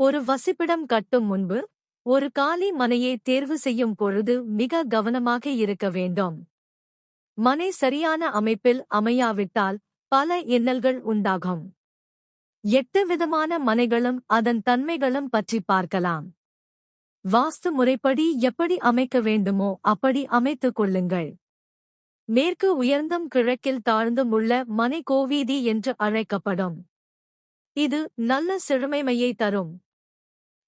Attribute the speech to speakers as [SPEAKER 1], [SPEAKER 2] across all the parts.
[SPEAKER 1] ஒரு வசிப்பிடம் கட்டும் முன்பு ஒரு காலி மனையை தேர்வு செய்யும் பொழுது மிக கவனமாக இருக்க வேண்டும். மனை சரியான அமைப்பில் அமையாவிட்டால் பல இன்னல்கள் உண்டாகும். எட்டு விதமான மனைகளும் அதன் தன்மைகளும் பற்றி பார்க்கலாம். வாஸ்து முறைப்படி எப்படி அமைக்க வேண்டுமோ அப்படி அமைத்துக் கொள்ளுங்கள். மேற்கு உயர்ந்தும் கிழக்கில் தாழ்ந்தும் உள்ள மனை கோவீதி என்று அழைக்கப்படும். இது நல்ல செழுமைமையை தரும்.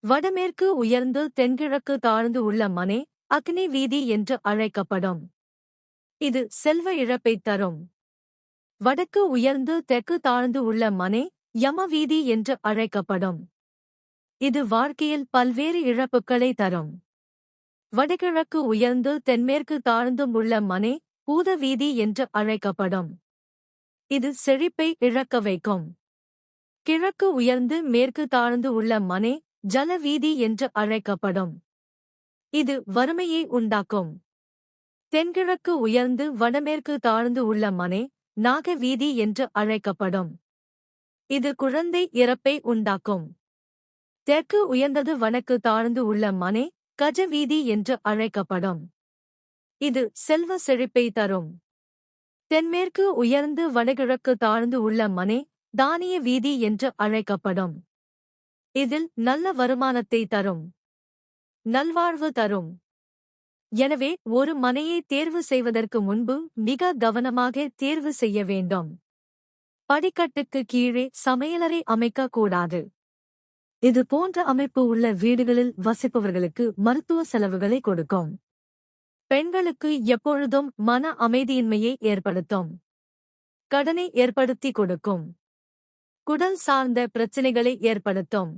[SPEAKER 1] வடமேற்கு உயர்ந்து தென்கிழக்கு தாழ்ந்து உள்ள மனை அக்னி வீதி என்று அழைக்கப்படும். இது செல்வ இழப்பை தரும். வடக்கு உயர்ந்து தெற்கு தாழ்ந்து உள்ள மனை யம வீதி என்று அழைக்கப்படும். இது வாழ்க்கையில் பல்வேறு இழப்புகளை தரும். வடகிழக்கு உயர்ந்து தென்மேற்கு தாழ்ந்தும் உள்ள மனை பூத வீதி என்று அழைக்கப்படும். இது செழிப்பை இழக்க வைக்கும். கிழக்கு உயர்ந்து மேற்கு தாழ்ந்து உள்ள மனை ஜலவீதி என்று அழைக்கப்படும். இது வறுமையை உண்டாக்கும். தென்கிழக்கு உயர்ந்து வடமேற்கு தாழ்ந்து உள்ள மனை நாகவீதி என்று அழைக்கப்படும். இது குழந்தை இறப்பை உண்டாக்கும். தெற்கு உயர்ந்தது வனக்கு தாழ்ந்து உள்ள மனை கஜவீதி என்று அழைக்கப்படும். இது செல்வ செழிப்பை தரும். தென்மேற்கு உயர்ந்து வடகிழக்கு தாழ்ந்து உள்ள மனை தானிய வீதி என்று அழைக்கப்படும். இதில் நல்ல வருமானத்தை தரும். நல்வாழ்வு தரும். எனவே ஒரு மனையை தேர்வு செய்வதற்கு முன்பு மிக கவனமாக தேர்வு செய்ய வேண்டும். படிக்கட்டுக்கு கீழே சமையலறை அமைக்கக்கூடாது இது போன்ற அமைப்பு உள்ள வீடுகளில் வசிப்பவர்களுக்கு மருத்துவ செலவுகளை கொடுக்கும். பெண்களுக்கு எப்பொழுதும் மன அமைதியின்மையை ஏற்படுத்தும். கடனை ஏற்படுத்தி கொடுக்கும். குடல் சார்ந்த பிரச்சினைகளை ஏற்படுத்தும்.